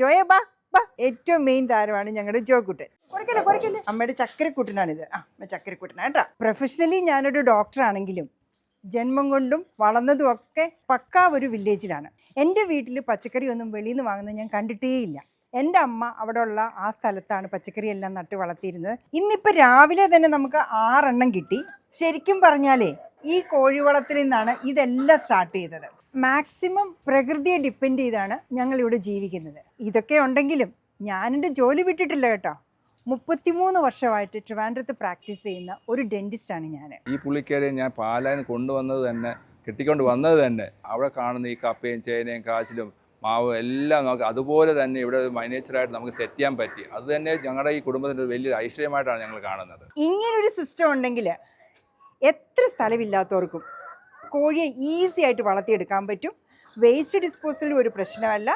ജോയ ബാ ബാ. ഏറ്റവും മെയിൻ താരമാണ് ഞങ്ങളുടെ ജോക്കുട്ടൻ കുറയ്ക്കല്ലേ കുറയ്ക്കല്ലേ അമ്മയുടെ ചക്കരക്കുട്ടനാണിത് ആ ചക്കരക്കൂട്ടനാ ചക്കരക്കുട്ടനാണ് കേട്ടോ. പ്രൊഫഷണലി ഞാനൊരു ഡോക്ടറാണെങ്കിലും ജന്മം കൊണ്ടും വളർന്നതും ഒക്കെ പക്കാ ഒരു വില്ലേജിലാണ് എന്റെ വീട്ടിൽ പച്ചക്കറി ഒന്നും വെളിയിൽ നിന്ന് വാങ്ങുന്നത് ഞാൻ കണ്ടിട്ടേയില്ല. എന്റെ അമ്മ അവിടെയുള്ള ആ സ്ഥലത്താണ് പച്ചക്കറി എല്ലാം നട്ട് വളർത്തിയിരുന്നത്. ഇന്നിപ്പോൾ രാവിലെ തന്നെ നമുക്ക് ആറെണ്ണം കിട്ടി. ശരിക്കും പറഞ്ഞാലേ ഈ കോഴിവളത്തിൽ നിന്നാണ് ഇതെല്ലാം സ്റ്റാർട്ട് ചെയ്തത്. മാക്സിമം പ്രകൃതിയെ ഡിപ്പെൻഡ് ചെയ്താണ് ഞങ്ങളിവിടെ ജീവിക്കുന്നത്. ഇതൊക്കെ ഉണ്ടെങ്കിലും ഞാനെന്റെ ജോലി വിട്ടിട്ടില്ല കേട്ടോ. മുപ്പത്തിമൂന്ന് വർഷമായിട്ട് ട്രിവാൻഡ്രത്ത് പ്രാക്ടീസ് ചെയ്യുന്ന ഒരു ഡെന്റിസ്റ്റാണ് ഞാൻ ഈ പുള്ളിക്കാരെ ഞാൻ പാലാന് കൊണ്ടുവന്നത് തന്നെ കിട്ടിക്കൊണ്ട് വന്നത് തന്നെ. അവിടെ കാണുന്ന ഈ കപ്പയും ചേനയും കാച്ചിലും മാവ് എല്ലാം നമുക്ക് അതുപോലെ തന്നെ ഇവിടെ മൈനേച്ചറായിട്ട് നമുക്ക് സെറ്റ് ചെയ്യാൻ പറ്റി. അത് തന്നെ ഞങ്ങളുടെ ഈ കുടുംബത്തിന്റെ വലിയൊരു ഐശ്വര്യമായിട്ടാണ് ഞങ്ങൾ കാണുന്നത്. ഇങ്ങനൊരു സിസ്റ്റം ഉണ്ടെങ്കിൽ എത്ര സ്ഥലമില്ലാത്തവർക്കും കോഴിയെ ഈസി ആയിട്ട് വളർത്തിയെടുക്കാൻ പറ്റും. വേസ്റ്റ് ഡിസ്പോസലും ഒരു പ്രശ്നമല്ല.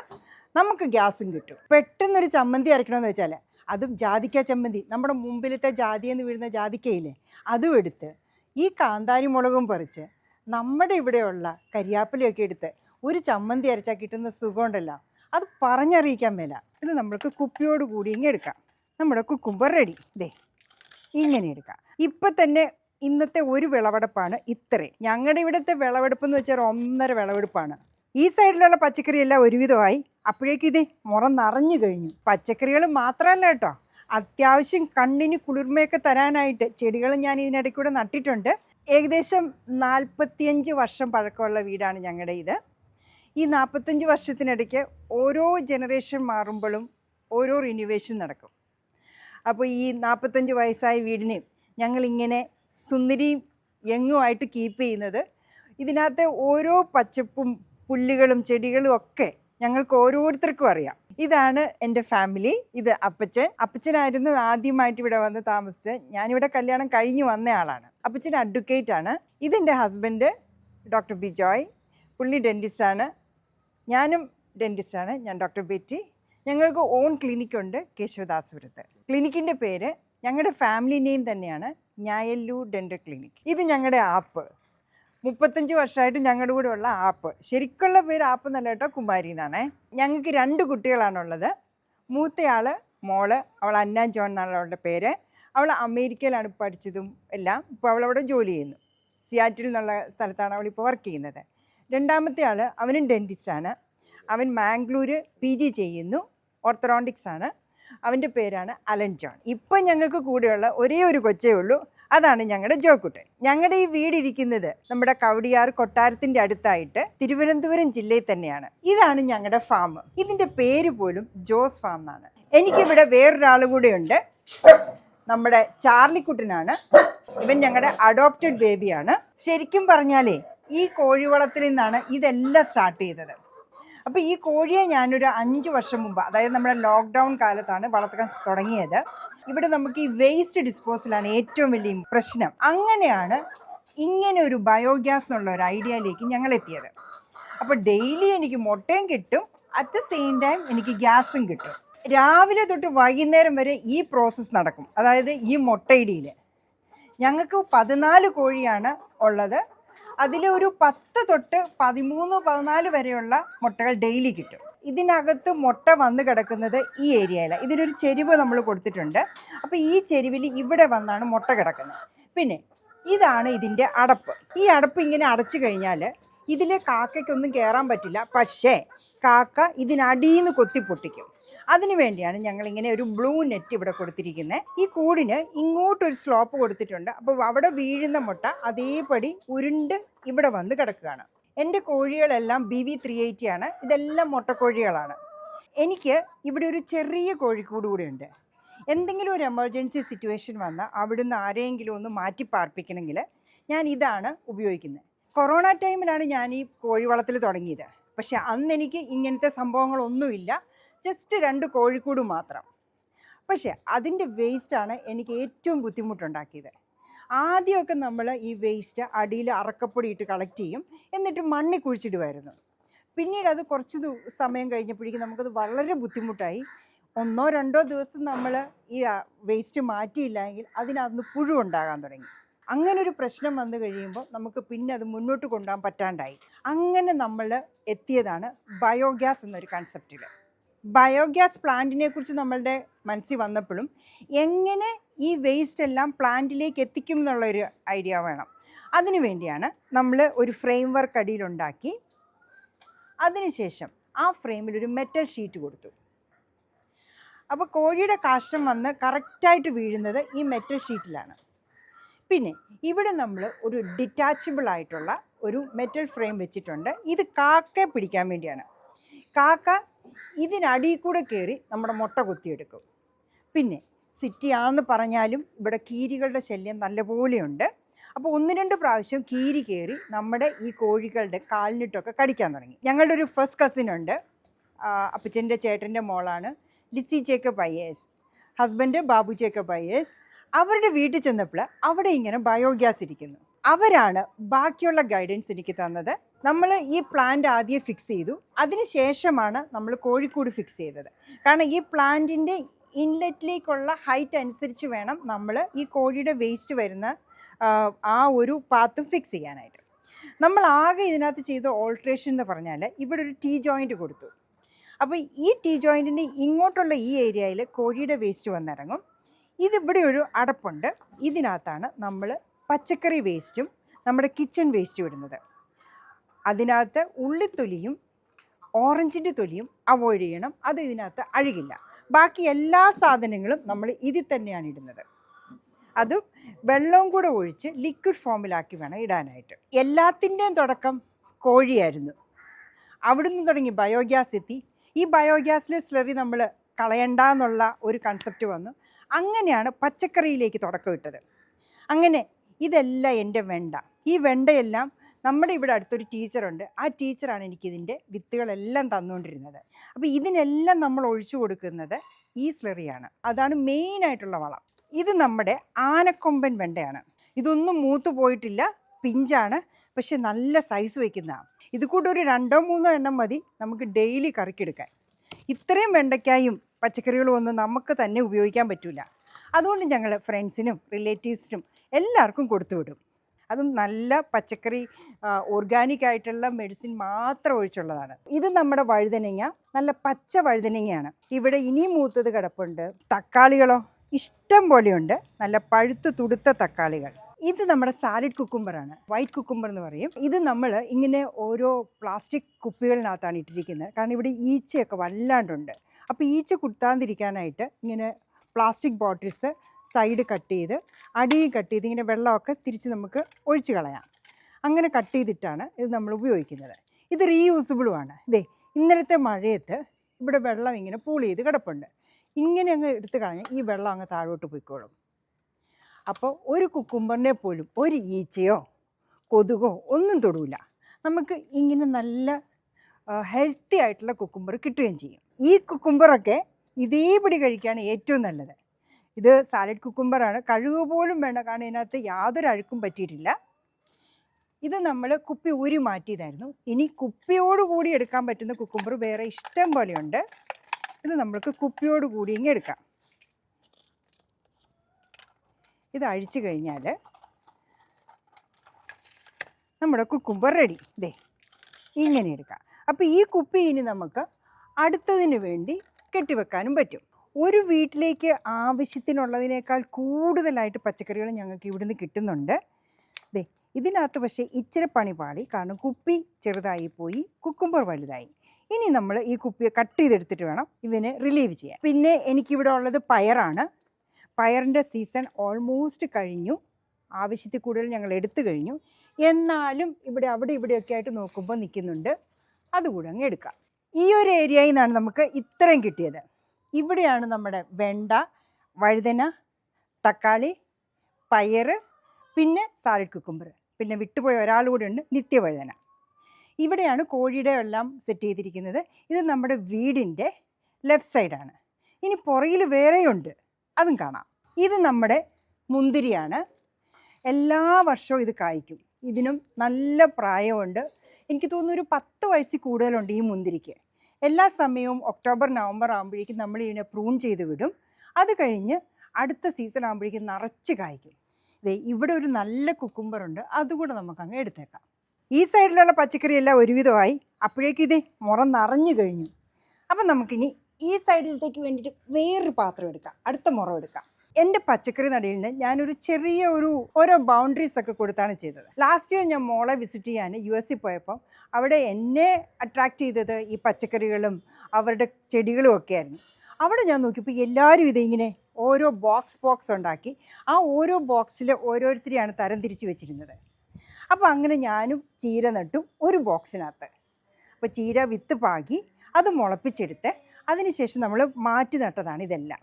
നമുക്ക് ഗ്യാസും കിട്ടും. പെട്ടെന്നൊരു ചമ്മന്തി അരക്കണമെന്ന് വെച്ചാൽ അതും ജാതിക്ക ചമ്മന്തി. നമ്മുടെ മുമ്പിലത്തെ ജാതിയെന്ന് വീഴുന്ന ജാതിക്കയില്ലേ അതും എടുത്ത് ഈ കാന്താരി മുളകും പറിച്ച് നമ്മുടെ ഇവിടെയുള്ള കരിയാപ്പിലയൊക്കെ എടുത്ത് ഒരു ചമ്മന്തി അരച്ചാൽ കിട്ടുന്ന സുഖമുണ്ടല്ലോ. അത് പറഞ്ഞറിയിക്കാൻ മേല. ഇത് നമ്മൾക്ക് കുപ്പിയോട് കൂടി ഇങ്ങനെ എടുക്കാം. നമ്മുടെ കുക്കുമ്പർ റെഡി. ദേ ഇങ്ങനെ എടുക്കാം. ഇപ്പം തന്നെ ഇന്നത്തെ ഒരു വിളവെടുപ്പാണ് ഇത്രയും. ഞങ്ങളുടെ ഇവിടുത്തെ വിളവെടുപ്പ് എന്ന് വെച്ചാൽ ഒന്നര വിളവെടുപ്പാണ്. ഈ സൈഡിലുള്ള പച്ചക്കറി എല്ലാം ഒരുവിധമായി. അപ്പോഴേക്കും ഇതേ മുറ നിറഞ്ഞു കഴിഞ്ഞു. പച്ചക്കറികൾ മാത്രമല്ല കേട്ടോ. അത്യാവശ്യം കണ്ണിന് കുളിർമയൊക്കെ തരാനായിട്ട് ചെടികൾ ഞാൻ ഇതിനിടയ്ക്ക് കൂടെ നട്ടിട്ടുണ്ട്. ഏകദേശം നാൽപ്പത്തിയഞ്ച് വർഷം പഴക്കമുള്ള വീടാണ് ഞങ്ങളുടെ ഇത്. ഈ നാൽപ്പത്തഞ്ച് വർഷത്തിനിടയ്ക്ക് ഓരോ ജനറേഷൻ മാറുമ്പോഴും ഓരോ റിനുവേഷൻ നടക്കും. അപ്പോൾ ഈ നാൽപ്പത്തഞ്ച് വയസ്സായ വീടിനെയും ഞങ്ങളിങ്ങനെ സുന്ദരിയും യങ്ങുമായിട്ട് കീപ്പ് ചെയ്യുന്നത്. ഇതിനകത്തെ ഓരോ പച്ചപ്പും പുല്ലുകളും ചെടികളും ഒക്കെ ഞങ്ങൾക്ക് ഓരോരുത്തർക്കും അറിയാം. ഇതാണ് എന്റെ ഫാമിലി ഇത് അപ്പച്ചൻ. അപ്പച്ചനായിരുന്നു ആദ്യമായിട്ട് ഇവിടെ വന്ന് താമസിച്ച് ഞാനിവിടെ കല്യാണം കഴിഞ്ഞ് വന്ന ആളാണ്. അപ്പച്ചൻ അഡ്വക്കേറ്റ് ആണ്. ഇതെന്റെ ഹസ്ബൻഡ് ഡോക്ടർ ബിജോയ്. പുള്ളി ഡെന്റിസ്റ്റാണ് ഞാനും ഡെന്റിസ്റ്റാണ് ഞാൻ ഡോക്ടർ ബെറ്റി. ഞങ്ങൾക്ക് ഓൺ ക്ലിനിക്കുണ്ട് കേശവദാസപുരത്ത്. ക്ലിനിക്കിന്റെ പേര് ഞങ്ങളുടെ ഫാമിലി നെയിം തന്നെയാണ്. ഞായല്ലു ഡെന്റൽ ക്ലിനിക് ഇത് ഞങ്ങളുടെ ആപ്പ് മുപ്പത്തഞ്ച് വർഷമായിട്ട് ഞങ്ങളുടെ കൂടെ ഉള്ള ആപ്പ് ശരിക്കുള്ള പേര് ആപ്പ് എന്നല്ല കേട്ടോ കുമാരി എന്നാണേ. ഞങ്ങൾക്ക് രണ്ട് കുട്ടികളാണുള്ളത്. മൂത്തയാൾ മോൾ അവൾ അന്ന ജോൺ എന്നാണ് അവളുടെ പേര്. അവൾ അമേരിക്കയിലാണ് പഠിച്ചതും എല്ലാം. ഇപ്പോൾ അവളവിടെ ജോലി ചെയ്യുന്നു. സിയാറ്റിൽ എന്നുള്ള സ്ഥലത്താണ് അവളിപ്പോൾ വർക്ക് ചെയ്യുന്നത്. രണ്ടാമത്തെ ആൾ അവനും ഡെന്റിസ്റ്റാണ് അവൻ മാംഗ്ലൂര് പി ജി ചെയ്യുന്നു. ഓർത്തറോണ്ടിക്സ് ആണ്. അവന്റെ പേരാണ് അലൻ ജോൺ. ഇപ്പം ഞങ്ങൾക്ക് കൂടെയുള്ള ഒരേ ഒരു കൊച്ചേ ഉള്ളൂ. അതാണ് ഞങ്ങളുടെ ജോക്കുട്ടൻ. ഞങ്ങളുടെ ഈ വീടിരിക്കുന്നത് നമ്മുടെ കവടിയാർ കൊട്ടാരത്തിന്റെ അടുത്തായിട്ട് തിരുവനന്തപുരം ജില്ലയിൽ തന്നെയാണ്. ഇതാണ് ഞങ്ങളുടെ ഫാം ഇതിന്റെ പേര് പോലും ജോസ് ഫാം എന്നാണ്. എനിക്കിവിടെ വേറൊരാളും കൂടെ ഉണ്ട്. നമ്മുടെ ചാർലിക്കുട്ടനാണ് ഇവൻ ഞങ്ങളുടെ അഡോപ്റ്റഡ് ബേബിയാണ് ശരിക്കും പറഞ്ഞാലേ ഈ കോഴിവളത്തിൽ നിന്നാണ് ഇതെല്ലാം സ്റ്റാർട്ട് ചെയ്തത്. അപ്പോൾ ഈ കോഴിയെ ഞാനൊരു അഞ്ച് വർഷം മുമ്പ് അതായത് നമ്മുടെ ലോക്ക്ഡൗൺ കാലത്താണ് വളർത്താൻ തുടങ്ങിയത്. ഇവിടെ നമുക്ക് ഈ വേസ്റ്റ് ഡിസ്പോസലാണ് ഏറ്റവും വലിയ പ്രശ്നം. അങ്ങനെയാണ് ഇങ്ങനെ ഒരു ബയോഗ്യാസ് എന്നുള്ള ഒരു ഐഡിയയിലേക്ക് ഞങ്ങൾ എത്തിയത്. അപ്പോൾ ഡെയിലി എനിക്ക് മുട്ടയും കിട്ടും അറ്റ് ദ സെയിം ടൈം എനിക്ക് ഗ്യാസും കിട്ടും. രാവിലെ തൊട്ട് വൈകുന്നേരം വരെ ഈ പ്രോസസ്സ് നടക്കും. അതായത് ഈ മുട്ടയിടിയിൽ ഞങ്ങൾക്ക് പതിനാല് കോഴിയാണ് ഉള്ളത്. അതിൽ ഒരു പത്ത് തൊട്ട് പതിമൂന്ന് പതിനാല് വരെയുള്ള മുട്ടകൾ ഡെയിലി കിട്ടും. ഇതിനകത്ത് മുട്ട വന്ന് കിടക്കുന്നത് ഈ ഏരിയയിലാണ് ഇതിനൊരു ചെരുവ് നമ്മൾ കൊടുത്തിട്ടുണ്ട്. അപ്പോൾ ഈ ചെരുവിൽ ഇവിടെ വന്നാണ് മുട്ട കിടക്കുന്നത്. പിന്നെ ഇതാണ് ഇതിന്റെ അടപ്പ്. ഈ അടപ്പ് ഇങ്ങനെ അടച്ചു കഴിഞ്ഞാൽ ഇതിലെ കാക്കയ്ക്കൊന്നും കയറാൻ പറ്റില്ല. പക്ഷേ കാക്ക ഇതിനടിയിൽ നിന്ന് കൊത്തി പൊട്ടിക്കും അതിനു വേണ്ടിയാണ് ഞങ്ങൾ ഇങ്ങനെ ഒരു ബ്ലൂ നെറ്റ് ഇവിടെ കൊടുത്തിരിക്കുന്നത് ഈ കൂടിന് ഇങ്ങോട്ടൊരു സ്ലോപ്പ് കൊടുത്തിട്ടുണ്ട്. അപ്പോൾ അവിടെ വീഴുന്ന മുട്ട അതേപടി ഉരുണ്ട് ഇവിടെ വന്ന് കിടക്കുകയാണ്. എന്റെ കോഴികളെല്ലാം ബി വി ത്രീ എയ്റ്റി ആണ്. ഇതെല്ലാം മുട്ടക്കോഴികളാണ്. എനിക്ക് ഇവിടെ ഒരു ചെറിയ കോഴിക്കൂട് കൂടി ഉണ്ട്. എന്തെങ്കിലും ഒരു എമർജൻസി സിറ്റുവേഷൻ വന്നാൽ അവിടുന്ന് ആരെയെങ്കിലും ഒന്ന് മാറ്റി പാർപ്പിക്കണമെങ്കിൽ ഞാൻ ഇതാണ് ഉപയോഗിക്കുന്നത് കൊറോണ ടൈമിലാണ് ഞാൻ ഈ കോഴിവളത്തിൽ തുടങ്ങിയത്. പക്ഷേ അന്ന് എനിക്ക് ഇങ്ങനത്തെ സംഭവങ്ങളൊന്നുമില്ല. ജസ്റ്റ് രണ്ട് കോഴിക്കൂട് മാത്രം. പക്ഷേ അതിന്റെ വേസ്റ്റാണ് എനിക്ക് ഏറ്റവും ബുദ്ധിമുട്ടുണ്ടാക്കിയത്. ആദ്യമൊക്കെ നമ്മൾ ഈ വേസ്റ്റ് അടിയിൽ അറക്കപ്പൊടി ഇട്ട് കളക്ട് ചെയ്യും എന്നിട്ട് മണ്ണിൽ കുഴിച്ചിടുമായിരുന്നു. പിന്നീട് അത് കുറച്ച് സമയം കഴിഞ്ഞപ്പോഴേക്കും നമുക്കത് വളരെ ബുദ്ധിമുട്ടായി. ഒന്നോ രണ്ടോ ദിവസം നമ്മൾ ഈ വേസ്റ്റ് മാറ്റിയില്ലെങ്കിൽ അതിനകത്ത് പുഴു ഉണ്ടാകാൻ തുടങ്ങി. അങ്ങനെ ഒരു പ്രശ്നം വന്നു കഴിയുമ്പോൾ നമുക്ക് പിന്നെ അത് മുന്നോട്ട് കൊണ്ടുപോകാൻ പറ്റാണ്ടായി. അങ്ങനെ നമ്മൾ എത്തിയതാണ് ബയോഗ്യാസ് എന്നൊരു കൺസെപ്റ്റിൽ ബയോഗ്യാസ് പ്ലാന്റിനെ കുറിച്ച് നമ്മളുടെ മനസ്സിൽ വന്നപ്പോഴും എങ്ങനെ ഈ വേസ്റ്റ് എല്ലാം പ്ലാന്റിലേക്ക് എത്തിക്കും എന്നുള്ളൊരു ഐഡിയ വേണം. അതിനു വേണ്ടിയാണ് നമ്മൾ ഒരു ഫ്രെയിം വർക്ക് അടിയിലുണ്ടാക്കി അതിനുശേഷം ആ ഫ്രെയിമിൽ ഒരു മെറ്റൽ ഷീറ്റ് കൊടുത്തു. അപ്പോൾ കോഴിയുടെ കാഷ്ടം വന്ന് കറക്റ്റായിട്ട് വീഴുന്നത് ഈ മെറ്റൽ ഷീറ്റിലാണ് പിന്നെ ഇവിടെ നമ്മൾ ഒരു ഡിറ്റാച്ചബിൾ ആയിട്ടുള്ള ഒരു മെറ്റൽ ഫ്രെയിം വെച്ചിട്ടുണ്ട്. ഇത് കാക്കയെ പിടിക്കാൻ വേണ്ടിയാണ്. കാക്ക ഇതിനടിയിൽ കൂടെ കയറി നമ്മുടെ മുട്ട കുത്തിയെടുക്കും. പിന്നെ സിറ്റിയാണെന്ന് പറഞ്ഞാലും ഇവിടെ കീരികളുടെ ശല്യം നല്ലപോലെയുണ്ട്. അപ്പോൾ ഒന്ന് രണ്ട് പ്രാവശ്യം കീരി കയറി നമ്മുടെ ഈ കോഴികളുടെ കാലിനിട്ടൊക്കെ കടിക്കാൻ തുടങ്ങി. ഞങ്ങളുടെ ഒരു ഫസ്റ്റ് കസിൻ ഉണ്ട്. അപ്പച്ചന്റെ ചേട്ടന്റെ മോളാണ്. Lissy Chekkappu I S husband Babu Chekkappu I S. അവരുടെ വീട്ടിൽ ചെന്നപ്പോൾ അവിടെ ഇങ്ങനെ ബയോഗ്യാസ് ഇരിക്കുന്നു. അവരാണ് ബാക്കിയുള്ള ഗൈഡൻസ് എനിക്ക് തന്നത്. നമ്മൾ ഈ പ്ലാന്റ് ആദ്യം ഫിക്സ് ചെയ്തു. അതിന് ശേഷമാണ് നമ്മൾ കോഴിക്കോട് ഫിക്സ് ചെയ്തത്. കാരണം ഈ പ്ലാന്റിന്റെ ഇൻലെറ്റിലേക്കുള്ള ഹൈറ്റ് അനുസരിച്ച് വേണം നമ്മൾ ഈ കോഴിയുടെ വേസ്റ്റ് വരുന്ന ആ, ഒരു പാത്ത് ഫിക്സ് ചെയ്യാനായിട്ട്. നമ്മൾ ആകെ ഇതിനകത്ത് ചെയ്ത ഓൾട്രേഷൻ എന്ന് പറഞ്ഞാൽ ഇവിടെ ഒരു ടീ ജോയിന്റ് കൊടുത്തു. അപ്പോൾ ഈ ടീ ജോയിന്റിന്റെ ഇങ്ങോട്ടുള്ള ഈ ഏരിയയിൽ കോഴിയുടെ വേസ്റ്റ് വന്നിറങ്ങും. ഇതിവിടെ ഒരു അടപ്പുണ്ട്. ഇതിനകത്താണ് നമ്മൾ പച്ചക്കറി വേസ്റ്റും നമ്മുടെ കിച്ചൺ വേസ്റ്റും ഇടുന്നത്. അതിനകത്ത് ഉള്ളിത്തൊലിയും ഓറഞ്ചിന്റെ തൊലിയും അവോയ്ഡ് ചെയ്യണം. അത് ഇതിനകത്ത് അഴുകില്ല. ബാക്കി എല്ലാ സാധനങ്ങളും നമ്മൾ ഇതിൽ തന്നെയാണ് ഇടുന്നത്. അതും വെള്ളവും കൂടെ ഒഴിച്ച് ലിക്വിഡ് ഫോമിലാക്കി വേണം ഇടാനായിട്ട്. എല്ലാത്തിന്റെയും തുടക്കം കോഴിയായിരുന്നു. അവിടുന്ന് തുടങ്ങി ബയോഗ്യാസ് എത്തി. ഈ ബയോഗ്യാസിലെ സ്ലറി നമ്മൾ കളയണ്ട എന്നുള്ള ഒരു കൺസെപ്റ്റ് വന്നു. അങ്ങനെയാണ് പച്ചക്കറിയിലേക്ക് തുടക്കം ഇട്ടത്. അങ്ങനെ ഇതെല്ലാം എന്റെ വെണ്ട. ഈ വെണ്ടയെല്ലാം നമ്മുടെ ഇവിടെ അടുത്തൊരു ടീച്ചറുണ്ട്. ആ ടീച്ചറാണ് എനിക്കിതിന്റെ വിത്തുകളെല്ലാം തന്നുകൊണ്ടിരുന്നത്. അപ്പോൾ ഇതിനെല്ലാം നമ്മൾ ഒഴിച്ചു കൊടുക്കുന്നത് ഈ സ്ലെറിയാണ്. അതാണ് മെയിനായിട്ടുള്ള വളം. ഇത് നമ്മുടെ ആനക്കൊമ്പൻ വെണ്ടയാണ്. ഇതൊന്നും മൂത്ത് പോയിട്ടില്ല പിഞ്ചാണ് പക്ഷെ നല്ല സൈസ് വയ്ക്കുന്നതാണ് ഇത് കൂടെ ഒരു രണ്ടോ മൂന്നോ എണ്ണം മതി നമുക്ക് ഡെയിലി കറിക്കെടുക്കാൻ. ഇത്രയും വെണ്ടയ്ക്കായും പച്ചക്കറികളും ഒന്നും നമുക്ക് തന്നെ ഉപയോഗിക്കാൻ പറ്റില്ല അതുകൊണ്ട് ഞങ്ങൾ ഫ്രണ്ട്സിനും റിലേറ്റീവ്സിനും എല്ലാവർക്കും കൊടുത്തുവിടും അതും നല്ല പച്ചക്കറി ഓർഗാനിക് ആയിട്ടുള്ള മെഡിസിൻ മാത്രം ഒഴിച്ചുള്ളതാണ്. ഇത് നമ്മുടെ വഴുതനങ്ങ നല്ല പച്ച വഴുതനങ്ങയാണ്. ഇവിടെ ഇനിയും മൂത്തത് കിടപ്പുണ്ട് തക്കാളികളോ? ഇഷ്ടം പോലെയുണ്ട്. നല്ല പഴുത്ത് തുടുത്ത തക്കാളികൾ. ഇത് നമ്മുടെ സാലഡ് കുക്കുംബറാണ് വൈറ്റ് കുക്കുംബർ എന്ന് പറയും. ഇത് നമ്മൾ ഇങ്ങനെ ഓരോ പ്ലാസ്റ്റിക് കുപ്പികളിനകത്താണ് ഇട്ടിരിക്കുന്നത്. കാരണം ഇവിടെ ഈച്ചയൊക്കെ വല്ലാണ്ടുണ്ട്. അപ്പോൾ ഈച്ച കുത്താതിരിക്കാനായിട്ട് ഇങ്ങനെ പ്ലാസ്റ്റിക് ബോട്ടിൽസ് സൈഡ് കട്ട് ചെയ്ത് അടിയും കട്ട് ചെയ്ത് ഇങ്ങനെ വെള്ളമൊക്കെ തിരിച്ച് നമുക്ക് ഒഴിച്ച് കളയാം. അങ്ങനെ കട്ട് ചെയ്തിട്ടാണ് ഇത് നമ്മൾ ഉപയോഗിക്കുന്നത്. ഇത് റീയൂസബിളുമാണ് ഇതേ ഇന്നലത്തെ മഴയത്ത് ഇവിടെ വെള്ളം ഇങ്ങനെ പൂൾ ചെയ്ത് കിടപ്പുണ്ട്. ഇങ്ങനെ അങ്ങ് എടുത്ത് കളഞ്ഞാൽ ഈ വെള്ളം അങ്ങ് താഴോട്ട് പോയിക്കോളും. അപ്പോൾ ഒരു കുക്കുംബറിനെ പോലും ഒരു ഈച്ചയോ കൊതുകോ ഒന്നും തൊടൂല. നമുക്ക് ഇങ്ങനെ നല്ല ഹെൽത്തി ആയിട്ടുള്ള കുക്കുംബർ കിട്ടുകയും ചെയ്യും. ഈ കുക്കുംബറൊക്കെ ഇതേപടി കഴിക്കുകയാണ് ഏറ്റവും നല്ലത്. ഇത് സാലഡ് കുക്കുംബറാണ് കഴുകു പോലും വേണ്ട. കാരണം ഇതിനകത്ത് യാതൊരു അഴുക്കും പറ്റിയിട്ടില്ല. ഇത് നമ്മൾ കുപ്പി ഊരി മാറ്റിയതായിരുന്നു. ഇനി കുപ്പിയോട് കൂടി എടുക്കാൻ പറ്റുന്ന കുക്കുംബർ വേറെ ഇഷ്ടം പോലെയുണ്ട്. ഇത് നമ്മൾക്ക് കുപ്പിയോട് കൂടി ഇങ്ങനെ എടുക്കാം. ഇത് അഴിച്ചു കഴിഞ്ഞാൽ നമ്മുടെ കുക്കുംബർ റെഡി ദേ ഇങ്ങനെ എടുക്കാം. അപ്പോൾ ഈ കുപ്പി ഇനി നമുക്ക് അടുത്തതിന് വേണ്ടി കെട്ടിവെക്കാനും പറ്റും. ഒരു വീട്ടിലേക്ക് ആവശ്യത്തിനുള്ളതിനേക്കാൾ കൂടുതലായിട്ട് പച്ചക്കറികൾ ഞങ്ങൾക്ക് ഇവിടുന്ന് കിട്ടുന്നുണ്ട്. ദേ ഇതിനകത്ത് പക്ഷേ ഇച്ചിരി പണി പാടി കാരണം കുപ്പി ചെറുതായി പോയി കുക്കുമ്പർ വലുതായി. ഇനി നമ്മൾ ഈ കുപ്പിയെ കട്ട് ചെയ്തെടുത്തിട്ട് വേണം ഇവനെ റിലീവ് ചെയ്യാൻ. പിന്നെ എനിക്കിവിടെ ഉള്ളത് പയറാണ്. പയറിന്റെ സീസൺ ഓൾമോസ്റ്റ് കഴിഞ്ഞു. ആവശ്യത്തിൽ കൂടുതൽ ഞങ്ങൾ എടുത്തു കഴിഞ്ഞു. എന്നാലും ഇവിടെ അവിടെ ഇവിടെയൊക്കെ ആയിട്ട് നോക്കുമ്പോൾ നിൽക്കുന്നുണ്ട്. അതുകൂടെ അങ്ങ് എടുക്കാം. ഈ ഒരു ഏരിയയിൽ നിന്നാണ് നമുക്ക് ഇത്രയും കിട്ടിയത്. ഇവിടെയാണ് നമ്മുടെ വെണ്ട വഴുതന തക്കാളി പയർ പിന്നെ സാലഡ് കുക്കുമ്പർ പിന്നെ വിട്ടുപോയ ഒരാൾ കൂടെ ഉണ്ട് നിത്യവഴുതന. ഇവിടെയാണ് കോഴിയുടെ എല്ലാം സെറ്റ് ചെയ്തിരിക്കുന്നത്. ഇത് നമ്മുടെ വീടിന്റെ ലെഫ്റ്റ് സൈഡാണ്. ഇനി പുറകിൽ വേറെയുണ്ട് അതും കാണാം. ഇത് നമ്മുടെ മുന്തിരിയാണ്. എല്ലാ വർഷവും ഇത് കായ്ക്കും. ഇതിനും നല്ല പ്രായമുണ്ട്. എനിക്ക് തോന്നുന്നു ഒരു പത്ത് വയസ്സിൽ കൂടുതലുണ്ട് ഈ മുന്തിരിക്ക്. എല്ലാ സമയവും ഒക്ടോബർ നവംബർ ആകുമ്പോഴേക്കും നമ്മൾ ഇതിനെ പ്രൂൺ ചെയ്ത് വിടും. അത് കഴിഞ്ഞ് അടുത്ത സീസൺ ആകുമ്പോഴേക്കും നിറച്ച് കായ്ക്കും. ഇതേ ഇവിടെ ഒരു നല്ല കുക്കുംബർ ഉണ്ട്. അതുകൂടെ നമുക്ക് അങ്ങ് എടുത്തേക്കാം. ഈ സൈഡിലുള്ള പച്ചക്കറി എല്ലാം ഒരുവിധമായി. അപ്പോഴേക്കും ഇതേ മുറ നിറഞ്ഞു കഴിഞ്ഞു. അപ്പം നമുക്കിനി ഈ സൈഡിലത്തേക്ക് വേണ്ടിയിട്ട് വേറൊരു പാത്രം എടുക്കാം. അടുത്ത മുറം എടുക്കാം. എന്റെ പച്ചക്കറി നടീലിന് ഞാനൊരു ചെറിയ ഒരു ഓരോ ബൗണ്ടറീസ് ഒക്കെ കൊടുത്താണ് ചെയ്തത്. ലാസ്റ്റ് ഇയർ ഞാൻ മോളെ വിസിറ്റ് ചെയ്യാൻ യു എസിൽ പോയപ്പം അവിടെ എന്നെ അട്രാക്റ്റ് ചെയ്തത് ഈ പച്ചക്കറികളും അവരുടെ ചെടികളും ഒക്കെ ആയിരുന്നു അവിടെ ഞാൻ നോക്കിയപ്പോൾ എല്ലാവരും ഇതിങ്ങനെ ഓരോ ബോക്സ് ബോക്സ് ഉണ്ടാക്കി ആ ഓരോ ബോക്സിൽ ഓരോരുത്തരെയാണ് തരം തിരിച്ച് വെച്ചിരുന്നത്. അപ്പോൾ അങ്ങനെ ഞാനും ചീര നട്ടു ഒരു ബോക്സിനകത്ത് അപ്പോൾ ചീര വിത്ത് പാകി അത് മുളപ്പിച്ചെടുത്ത് അതിനുശേഷം നമ്മൾ മാറ്റി നട്ടതാണ് ഇതെല്ലാം.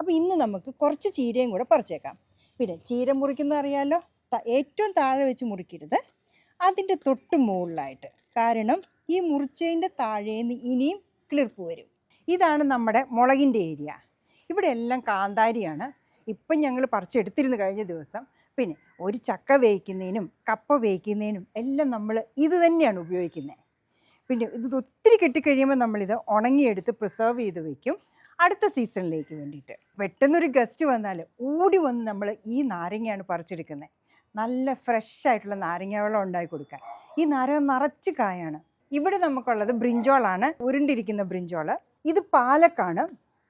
അപ്പോൾ ഇന്ന് നമുക്ക് കുറച്ച് ചീരയും കൂടെ പറിച്ചേക്കാം. പിന്നെ ചീര മുറിക്കുന്നത് അറിയാമല്ലോ ഏറ്റവും താഴെ വെച്ച് മുറിക്കരുത്. അതിന്റെ തൊട്ട് മുകളിലായിട്ട്. കാരണം ഈ മുറിച്ചതിന്റെ താഴേന്ന് ഇനിയും ക്ലിർപ്പ് വരും. ഇതാണ് നമ്മുടെ മുളകിന്റെ ഏരിയ. ഇവിടെ എല്ലാം കാന്താരിയാണ്. ഇപ്പം ഞങ്ങൾ പറിച്ചെടുത്തിരുന്നു കഴിഞ്ഞ ദിവസം. പിന്നെ ഒരു ചക്ക വേവിക്കുന്നതിനും കപ്പ വേവിക്കുന്നതിനും എല്ലാം നമ്മൾ ഇത് തന്നെയാണ് ഉപയോഗിക്കുന്നത് പിന്നെ ഇത് ഒത്തിരി കെട്ടിക്കഴിയുമ്പോൾ നമ്മളിത് ഉണങ്ങിയെടുത്ത് പ്രിസർവ് ചെയ്ത് വെക്കും. അടുത്ത സീസണിലേക്ക് വേണ്ടിയിട്ട്. പെട്ടെന്നൊരു ഗസ്റ്റ് വന്നാൽ ഓടി വന്ന് നമ്മൾ ഈ നാരങ്ങയാണ് പറിച്ചെടുക്കുന്നത് നല്ല ഫ്രഷ് ആയിട്ടുള്ള നാരങ്ങ വെള്ളം ഉണ്ടാക്കി കൊടുക്കാൻ. ഈ നാരങ്ങ നിറച്ച് കായാണ്. ഇവിടെ നമുക്കുള്ളത് ബ്രിഞ്ചോളാണ് ഉരുണ്ടിരിക്കുന്ന ബ്രിഞ്ചോൾ ഇത് പാലക്കാണ്.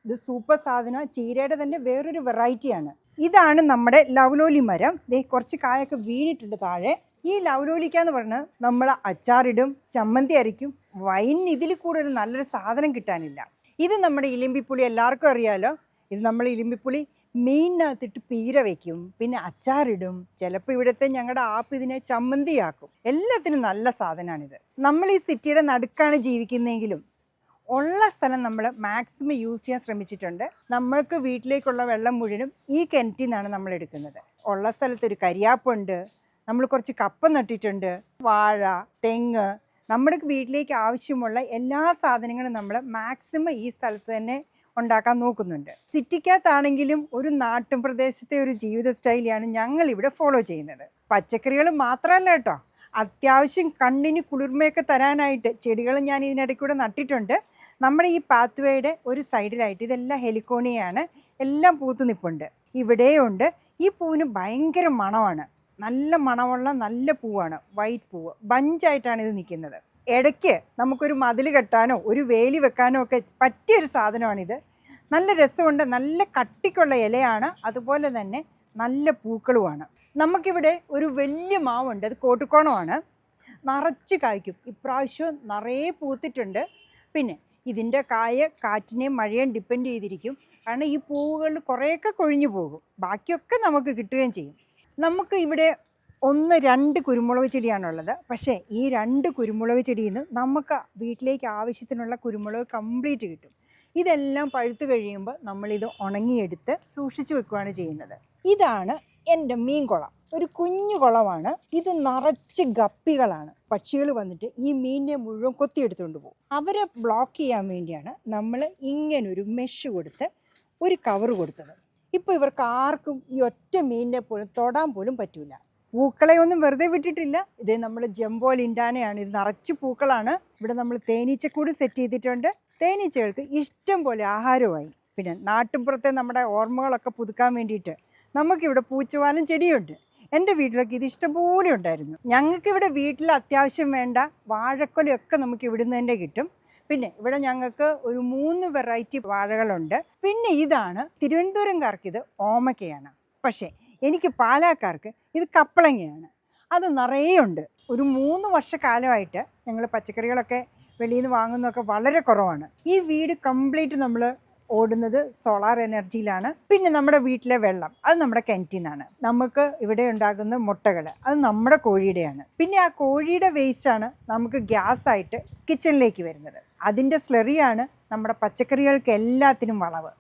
ഇത് സൂപ്പർ സാധനം. ചീരയുടെ തന്നെ വേറൊരു വെറൈറ്റിയാണ് ഇതാണ് നമ്മുടെ ലവലോലി മരം. ദേ കുറച്ച് കായൊക്കെ വീണിട്ടുണ്ട് താഴെ. ഈ ലവലോലിക്ക എന്ന് പറഞ്ഞാൽ നമ്മൾ അച്ചാറിടും ചമ്മന്തി അരയ്ക്കും. വൈൻ ഇതിൽ കൂടുതൽ നല്ലൊരു സാധനം കിട്ടാനില്ല. ഇത് നമ്മുടെ ഇലിമ്പിപ്പുളി എല്ലാവർക്കും അറിയാലോ. ഇത് നമ്മൾ ഇലിമ്പിപ്പുളി മീനിനകത്തിട്ട് പീര വയ്ക്കും പിന്നെ അച്ചാറിടും. ചിലപ്പോൾ ഇവിടുത്തെ ഞങ്ങളുടെ ആപ്പ് ഇതിനെ ചമ്മന്തിയാക്കും. എല്ലാത്തിനും നല്ല സാധനമാണിത് നമ്മൾ ഈ സിറ്റിയുടെ നടുക്കാണ് ജീവിക്കുന്നതെങ്കിലും ഉള്ള സ്ഥലം നമ്മൾ മാക്സിമം യൂസ് ചെയ്യാൻ ശ്രമിച്ചിട്ടുണ്ട്. നമ്മൾക്ക് വീട്ടിലേക്കുള്ള വെള്ളം മുഴുവനും ഈ കിണറ്റിൽ നിന്നാണ് നമ്മൾ എടുക്കുന്നത്. ഉള്ള സ്ഥലത്തൊരു കരിയാപ്പുണ്ട്. നമ്മൾ കുറച്ച് കപ്പ നട്ടിട്ടുണ്ട്. വാഴ തെങ്ങ് നമ്മുടെ വീട്ടിലേക്ക് ആവശ്യമുള്ള എല്ലാ സാധനങ്ങളും നമ്മൾ മാക്സിമം ഈ സ്ഥലത്ത് തന്നെ ഉണ്ടാക്കാൻ നോക്കുന്നുണ്ട്. സിറ്റിക്കകത്താണെങ്കിലും ഒരു നാട്ടിൻ പ്രദേശത്തെ ഒരു ജീവിത സ്റ്റൈലിയാണ് ഞങ്ങൾ ഇവിടെ ഫോളോ ചെയ്യുന്നത്. പച്ചക്കറികൾ മാത്രമല്ല കേട്ടോ. അത്യാവശ്യം കണ്ണിന് കുളിർമയൊക്കെ തരാനായിട്ട് ചെടികൾ ഞാൻ ഇതിനിടയ്ക്കൂടെ നട്ടിട്ടുണ്ട്. നമ്മുടെ ഈ പാത്വേയുടെ ഒരു സൈഡിലായിട്ട് ഇതെല്ലാം ഹെലിക്കോണിയാണ് എല്ലാം പൂത്തു നിൽപ്പുണ്ട് ഇവിടെയുണ്ട്. ഈ പൂവിന് ഭയങ്കര മണമാണ്. നല്ല മണമുള്ള നല്ല പൂവാണ് വൈറ്റ് പൂവ്. ബഞ്ചായിട്ടാണ് ഇത് നിൽക്കുന്നത്. ഇടയ്ക്ക് നമുക്കൊരു മതിൽ കെട്ടാനോ ഒരു വേലി വെക്കാനോ ഒക്കെ പറ്റിയൊരു സാധനമാണിത്. നല്ല രസമുണ്ട് നല്ല കട്ടിക്കുള്ള ഇലയാണ് അതുപോലെ തന്നെ നല്ല പൂക്കളുമാണ്. നമുക്കിവിടെ ഒരു വലിയ മാവുണ്ട് അത് കോട്ടുകോണമാണ്. നിറച്ച് കായ്ക്കും. ഇപ്രാവശ്യം നിറയെ പൂത്തിട്ടുണ്ട്. പിന്നെ ഇതിന്റെ കായ കാറ്റിനെയും മഴയും ഡിപ്പെൻഡ് ചെയ്തിരിക്കും. കാരണം ഈ പൂവുകൾ കുറേയൊക്കെ കൊഴിഞ്ഞു പോകും. ബാക്കിയൊക്കെ നമുക്ക് കിട്ടുകയും ചെയ്യും. നമുക്ക് ഇവിടെ ഒന്ന് രണ്ട് കുരുമുളക് ചെടിയാണുള്ളത്. പക്ഷേ ഈ രണ്ട് കുരുമുളക് ചെടിയിൽ നിന്ന് നമുക്ക് വീട്ടിലേക്ക് ആവശ്യത്തിനുള്ള കുരുമുളക് കംപ്ലീറ്റ് കിട്ടും. ഇതെല്ലാം പഴുത്ത് കഴിയുമ്പോൾ നമ്മളിത് ഉണങ്ങിയെടുത്ത് സൂക്ഷിച്ചു വെക്കുകയാണ് ചെയ്യുന്നത്. ഇതാണ് എന്റെ മീൻ കുളം ഒരു കുഞ്ഞു കുളമാണ്. ഇത് നിറച്ച് ഗപ്പികളാണ്. പക്ഷികൾ വന്നിട്ട് ഈ മീനിനെ മുഴുവൻ കൊത്തിയെടുത്തുകൊണ്ട് പോകും. അവരെ ബ്ലോക്ക് ചെയ്യാൻ വേണ്ടിയാണ് നമ്മൾ ഇങ്ങനൊരു മെഷ് കൊടുത്ത് ഒരു കവർ കൊടുത്തത്. ഇപ്പോൾ ഇവർക്ക് ആർക്കും ഈ ഒറ്റ മീനിനെ പോലും തൊടാൻ പോലും പറ്റില്ല പൂക്കളെ ഒന്നും വെറുതെ വിട്ടിട്ടില്ല. ഇത് നമ്മൾ ജംബോ ലിൻഡാനയാണ് ഇത് നിറച്ച് പൂക്കളാണ്. ഇവിടെ നമ്മൾ തേനീച്ചക്കൂട് സെറ്റ് ചെയ്തിട്ടുണ്ട്. തേനീച്ചകൾക്ക് ഇഷ്ടം പോലെ ആഹാരമായി പിന്നെ നാട്ടിൻപുറത്തെ നമ്മുടെ ഓർമ്മകളൊക്കെ പുതുക്കാൻ വേണ്ടിയിട്ട് നമുക്കിവിടെ പൂച്ചവാലും ചെടിയുണ്ട്. എന്റെ വീട്ടിലൊക്കെ ഇത് ഇഷ്ടംപോലെ ഉണ്ടായിരുന്നു. ഞങ്ങൾക്കിവിടെ വീട്ടിൽ അത്യാവശ്യം വേണ്ട വാഴക്കൊലയൊക്കെ നമുക്ക് ഇവിടുന്ന് തന്നെ കിട്ടും. പിന്നെ ഇവിടെ ഞങ്ങൾക്ക് ഒരു മൂന്ന് വെറൈറ്റി വാഴകളുണ്ട്. പിന്നെ ഇതാണ് തിരുവനന്തപുരംകാർക്ക് ഇത് ഓമക്കയാണ് പക്ഷേ എനിക്ക് പാലാക്കാർക്ക് ഇത് കപ്പളങ്ങയാണ്. അത് നിറയെ ഉണ്ട്. ഒരു മൂന്ന് വർഷക്കാലമായിട്ട് ഞങ്ങൾ പച്ചക്കറികളൊക്കെ വെളിയിൽ നിന്ന് വാങ്ങുന്നതൊക്കെ വളരെ കുറവാണ്. ഈ വീട് കംപ്ലീറ്റ് നമ്മൾ ഓടുന്നത് സോളാർ എനർജിയിലാണ് പിന്നെ നമ്മുടെ വീട്ടിലെ വെള്ളം അത് നമ്മുടെ കിണറ്റിൽ നിന്നാണ് നമുക്ക് ഇവിടെ ഉണ്ടാകുന്ന മുട്ടകൾ അത് നമ്മുടെ കോഴിയുടെയാണ്. പിന്നെ ആ കോഴിയുടെ വേസ്റ്റാണ് നമുക്ക് ഗ്യാസ് ആയിട്ട് കിച്ചണിലേക്ക് വരുന്നത്. അതിന്റെ സ്ലെറിയാണ് നമ്മുടെ പച്ചക്കറികൾക്ക് എല്ലാത്തിനും വളവ്.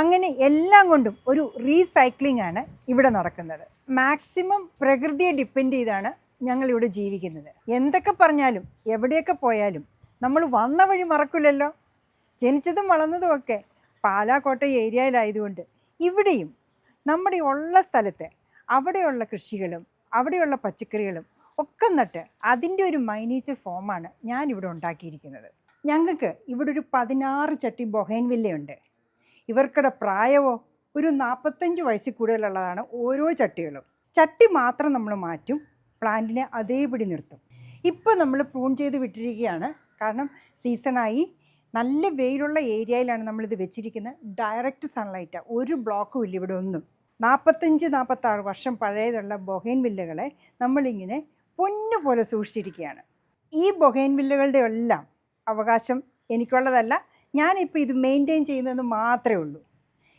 അങ്ങനെ എല്ലാം കൊണ്ടും ഒരു റീസൈക്ലിംഗ് ആണ് ഇവിടെ നടക്കുന്നത്. മാക്സിമം പ്രകൃതിയെ ഡിപ്പെൻഡ് ചെയ്താണ് ഞങ്ങളിവിടെ ജീവിക്കുന്നത്. എന്തൊക്കെ പറഞ്ഞാലും എവിടെയൊക്കെ പോയാലും നമ്മൾ വന്ന വഴി മറക്കില്ലല്ലോ. ജനിച്ചതും വളർന്നതും ഒക്കെ പാലാക്കോട്ട ഏരിയയിലായതുകൊണ്ട് ഇവിടെയും നമ്മുടെ ഉള്ള സ്ഥലത്ത് അവിടെയുള്ള കൃഷികളും അവിടെയുള്ള പച്ചക്കറികളും ഒക്കെ നട്ട് അതിന്റെ ഒരു മൈനേച്ചർ ഫോമാണ് ഇവിടെ ഉണ്ടാക്കിയിരിക്കുന്നത്. ഞങ്ങൾക്ക് ഇവിടെ ഒരു പതിനാറ് ചട്ടി ബൊഹൈൻവില്ലയുണ്ട് ഇവർക്കുടെ പ്രായമോ ഒരു നാൽപ്പത്തഞ്ച് വയസ്സിൽ കൂടുതലുള്ളതാണ് ഓരോ ചട്ടികളും. ചട്ടി മാത്രം നമ്മൾ മാറ്റും പ്ലാന്റിനെ അതേപടി നിർത്തും. ഇപ്പോൾ നമ്മൾ പ്രൂൺ ചെയ്ത് വിട്ടിരിക്കുകയാണ്. കാരണം സീസണായി നല്ല വെയിലുള്ള ഏരിയയിലാണ് നമ്മളിത് വെച്ചിരിക്കുന്നത്. ഡയറക്റ്റ് സൺലൈറ്റ് ഒരു ബ്ലോക്കും ഇല്ല ഇവിടെ ഒന്നും. നാൽപ്പത്തഞ്ച് നാൽപ്പത്താറ് വർഷം പഴയതുള്ള ബൊഹൈൻ വില്ലകളെ നമ്മളിങ്ങനെ പൊന്നു പോലെ സൂക്ഷിച്ചിരിക്കുകയാണ്. ഈ ബൊഹൈൻ വില്ലകളുടെ എല്ലാം അവകാശം എനിക്കുള്ളതല്ല. ഞാനിപ്പോൾ ഇത് മെയിന്റെയിൻ ചെയ്യുന്നതെന്ന് മാത്രമേ ഉള്ളൂ.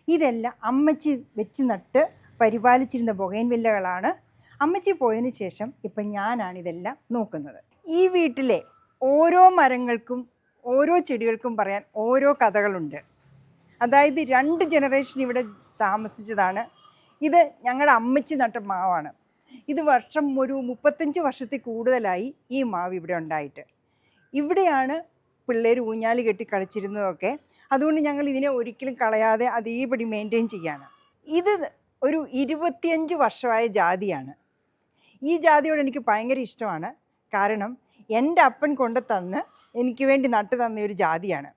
ഇതെല്ലാം അമ്മച്ചി വെച്ച് നട്ട് പരിപാലിച്ചിരുന്ന ബൊഹൈൻ വില്ലകളാണ്. അമ്മച്ചി പോയതിന് ശേഷം ഇപ്പം ഞാനാണ് ഇതെല്ലാം നോക്കുന്നത്. ഈ വീട്ടിലെ ഓരോ മരങ്ങൾക്കും ഓരോ ചെടികൾക്കും പറയാൻ ഓരോ കഥകളുണ്ട്. അതായത് രണ്ട് ജനറേഷൻ ഇവിടെ താമസിച്ചതാണ്. ഇത് ഞങ്ങളുടെ അമ്മച്ചി നട്ട മാവാണ്. ഇത് വർഷം ഒരു മുപ്പത്തഞ്ച് വർഷത്തിൽ കൂടുതലായി ഈ മാവ് ഇവിടെ ഉണ്ടായിട്ട്. ഇവിടെയാണ് പിള്ളേർ ഊഞ്ഞാൽ കെട്ടി കളിച്ചിരുന്നതൊക്കെ. അതുകൊണ്ട് ഞങ്ങൾ ഇതിനെ ഒരിക്കലും കളയാതെ അതേപടി മെയിന്റെയിൻ ചെയ്യാണ്. ഇത് ഒരു ഇരുപത്തിയഞ്ച് വർഷമായ ജാതിയാണ്. ഈ ജാതിയോട് എനിക്ക് ഭയങ്കര ഇഷ്ടമാണ്. കാരണം എന്റെ അപ്പൻ കൊണ്ട് തന്ന് എനിക്ക് വേണ്ടി നട്ടു തന്ന ഒരു ജാതിയാണ്.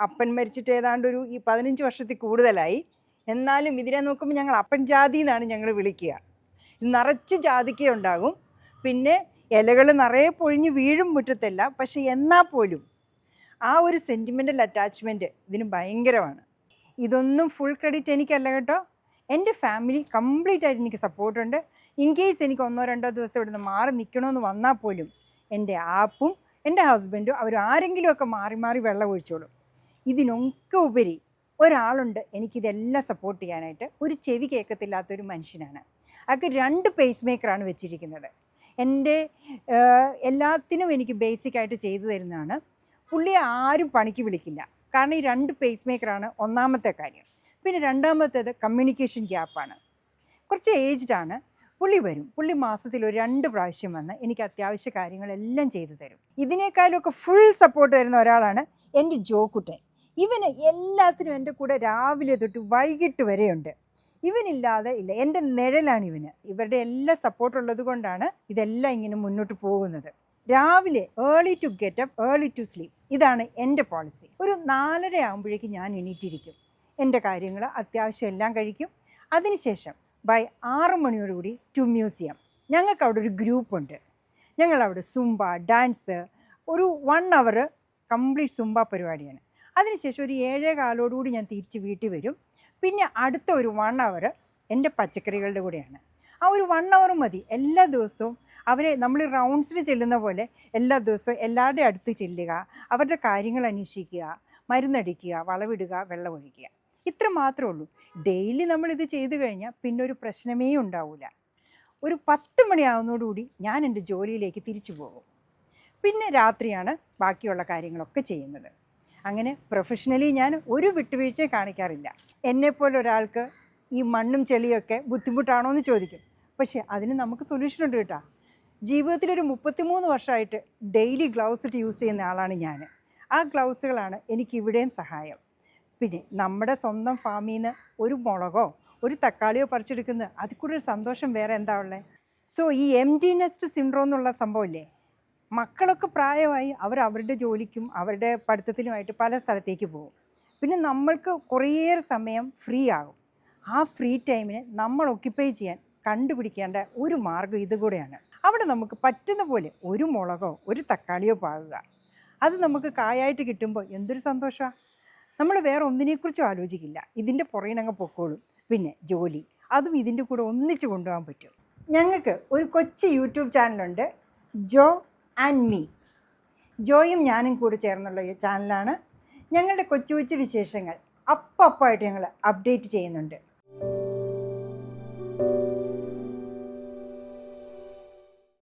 അപ്പൻ മരിച്ചിട്ട് ഏതാണ്ട് ഒരു ഈ പതിനഞ്ച് വർഷത്തിൽ കൂടുതലായി. എന്നാലും ഇതിനെ നോക്കുമ്പോൾ ഞങ്ങൾ അപ്പൻ ജാതി എന്നാണ് ഞങ്ങൾ വിളിക്കുക. നിറച്ച് ജാതിക്ക ഉണ്ടാകും. പിന്നെ ഇലകൾ നിറയെ പൊഴിഞ്ഞ് വീഴും മുറ്റത്തല്ല. പക്ഷെ എന്നാൽ പോലും ആ ഒരു സെന്റിമെന്റൽ അറ്റാച്ച്മെന്റ് ഇതിന് ഭയങ്കരമാണ്. ഇതൊന്നും ഫുൾ ക്രെഡിറ്റ് എനിക്കല്ല കേട്ടോ. എന്റെ ഫാമിലി കംപ്ലീറ്റ് ആയിട്ട് എനിക്ക് സപ്പോർട്ടുണ്ട് ഇൻ കേസ് എനിക്ക് ഒന്നോ രണ്ടോ ദിവസം ഇവിടുന്ന് മാറി നിൽക്കണമെന്ന് വന്നാൽ പോലും എന്റെ ആപ്പും എന്റെ ഹസ്ബൻഡും അവർ ആരെങ്കിലുമൊക്കെ മാറി മാറി വെള്ളം ഒഴിച്ചോളും. ഇതിനൊക്കെ ഉപരി ഒരാളുണ്ട് എനിക്കിതെല്ലാം സപ്പോർട്ട് ചെയ്യാനായിട്ട്. ഒരു ചെവി കേൾക്കത്തില്ലാത്തൊരു മനുഷ്യനാണ്. അയാൾക്ക് രണ്ട് പേസ് മേക്കറാണ് വെച്ചിരിക്കുന്നത്. എന്റെ എല്ലാത്തിനും എനിക്ക് ബേസിക്കായിട്ട് ചെയ്തു തരുന്നതാണ്. പുള്ളിയെ ആരും പണിക്ക് വിളിക്കില്ല. കാരണം ഈ രണ്ട് പേസ് മേക്കറാണ് ഒന്നാമത്തെ കാര്യം. പിന്നെ രണ്ടാമത്തേത് കമ്മ്യൂണിക്കേഷൻ ഗ്യാപ്പാണ് കുറച്ച് ഏജ്ഡാണ് പുള്ളി വരും. പുള്ളി മാസത്തിൽ ഒരു രണ്ട് പ്രാവശ്യം വന്ന് എനിക്ക് അത്യാവശ്യ കാര്യങ്ങളെല്ലാം ചെയ്തു തരും. ഇതിനേക്കാളൊക്കെ ഫുൾ സപ്പോർട്ട് തരുന്ന ഒരാളാണ് എന്റെ ജോക്കുട്ടൻ. ഇവന് എല്ലാത്തിനും എന്റെ കൂടെ രാവിലെ തൊട്ട് വൈകിട്ട് വരെയുണ്ട്. ഇവനില്ലാതെ ഇല്ല. എന്റെ നിഴലാണ് ഇവന്. ഇവരുടെ എല്ലാ സപ്പോർട്ടുള്ളത് കൊണ്ടാണ് ഇതെല്ലാം ഇങ്ങനെ മുന്നോട്ട് പോകുന്നത്. രാവിലെ early to get up early to sleep ഇതാണ് എന്റെ പോളിസി ഒരു നാലര ആകുമ്പോഴേക്കും ഞാൻ എണീറ്റിരിക്കും. എന്റെ കാര്യങ്ങൾ അത്യാവശ്യം എല്ലാം കഴിക്കും. അതിനുശേഷം ബൈ ആറ് മണിയോടുകൂടി ടു മ്യൂസിയം ഞങ്ങൾക്ക് അവിടെ ഒരു ഗ്രൂപ്പുണ്ട് ഞങ്ങളവിടെ സുംബ ഡാൻസ് ഒരു വൺ അവർ കംപ്ലീറ്റ് സുംബ പരിപാടിയാണ്. അതിനുശേഷം ഒരു ഏഴേ കാലോടുകൂടി ഞാൻ തിരിച്ച് വീട്ടിൽ വരും. പിന്നെ അടുത്ത ഒരു വൺ അവർ എന്റെ പച്ചക്കറികളുടെ കൂടെയാണ്. ആ ഒരു വൺ അവർ മതി. എല്ലാ ദിവസവും അവരെ നമ്മൾ റൗണ്ട്സിൽ ചെല്ലുന്ന പോലെ എല്ലാ ദിവസവും എല്ലാവരുടെയും അടുത്ത് ചെല്ലുക അവരുടെ കാര്യങ്ങൾ അന്വേഷിക്കുക മരുന്നടിക്കുക വളവിടുക വെള്ളമൊഴിക്കുക ഇത്ര മാത്രമേ ഉള്ളൂ. ഡെയിലി നമ്മൾ ഇത് ചെയ്തു കഴിഞ്ഞാൽ പിന്നെ ഒരു പ്രശ്നമേ ഉണ്ടാവില്ല ഒരു പത്ത് മണിയാവുന്നതോടുകൂടി ഞാൻ എന്റെ ജോലിയിലേക്ക് തിരിച്ചു പോകും. പിന്നെ രാത്രിയാണ് ബാക്കിയുള്ള കാര്യങ്ങളൊക്കെ ചെയ്യുന്നത്. അങ്ങനെ പ്രൊഫഷണലി ഞാൻ ഒരു വിട്ടുവീഴ്ച കാണിക്കാറില്ല. എന്നെപ്പോലെ ഒരാൾക്ക് ഈ മണ്ണും ചെളിയൊക്കെ ബുദ്ധിമുട്ടാണോ എന്ന് ചോദിക്കും. പക്ഷേ അതിന് നമുക്ക് സൊല്യൂഷൻ ഉണ്ട് കേട്ടോ. ജീവിതത്തിലൊരു മുപ്പത്തിമൂന്ന് വർഷമായിട്ട് ഡെയിലി ഗ്ലൗസ് ഇട്ട് യൂസ് ചെയ്യുന്ന ആളാണ് ഞാൻ. ആ ഗ്ലൗസുകളാണ് എനിക്ക് ഇവിടെയും സഹായം. പിന്നെ നമ്മുടെ സ്വന്തം ഫാമിൽ നിന്ന് ഒരു മുളകോ ഒരു തക്കാളിയോ പറിച്ചെടുക്കുന്നത് അതിൽ കൂടുതൽ സന്തോഷം വേറെ എന്താ ഉള്ളത് സോ ഈ എം ടി നെസ്റ്റ് സിൻഡ്രോം എന്നുള്ള സംഭവമില്ലേ മക്കളൊക്കെ പ്രായമായി അവർ അവരുടെ ജോലിക്കും അവരുടെ പഠിത്തത്തിനുമായിട്ട് പല സ്ഥലത്തേക്ക് പോകും. പിന്നെ നമ്മൾക്ക് കുറേയേറെ സമയം ഫ്രീ ആകും. ആ ഫ്രീ ടൈമിന് നമ്മൾ ഒക്യുപ്പൈ ചെയ്യാൻ കണ്ടുപിടിക്കേണ്ട ഒരു മാർഗം ഇതുകൂടെയാണ് അവിടെ നമുക്ക് പറ്റുന്ന പോലെ ഒരു മുളകോ ഒരു തക്കാളിയോ പാകുക. അത് നമുക്ക് കായായിട്ട് കിട്ടുമ്പോൾ എന്തൊരു സന്തോഷമാണ് നമ്മൾ വേറെ ഒന്നിനെക്കുറിച്ചും ആലോചിക്കില്ല. ഇതിന്റെ പുറകിനങ്ങ് പൊക്കോളും. പിന്നെ ജോലി. അതും ഇതിന്റെ കൂടെ ഒന്നിച്ച് കൊണ്ടുപോകാൻ പറ്റും. ഞങ്ങൾക്ക് ഒരു കൊച്ചു യൂട്യൂബ് ചാനലുണ്ട്. Jo and me. ജോയും ഞാനും കൂടി ചേർന്നുള്ള ഈ ചാനലാണ്. ഞങ്ങളുടെ കൊച്ചു കൊച്ചു വിശേഷങ്ങൾ അപ്പപ്പായിട്ട് ഞങ്ങൾ അപ്ഡേറ്റ് ചെയ്യുന്നുണ്ട്.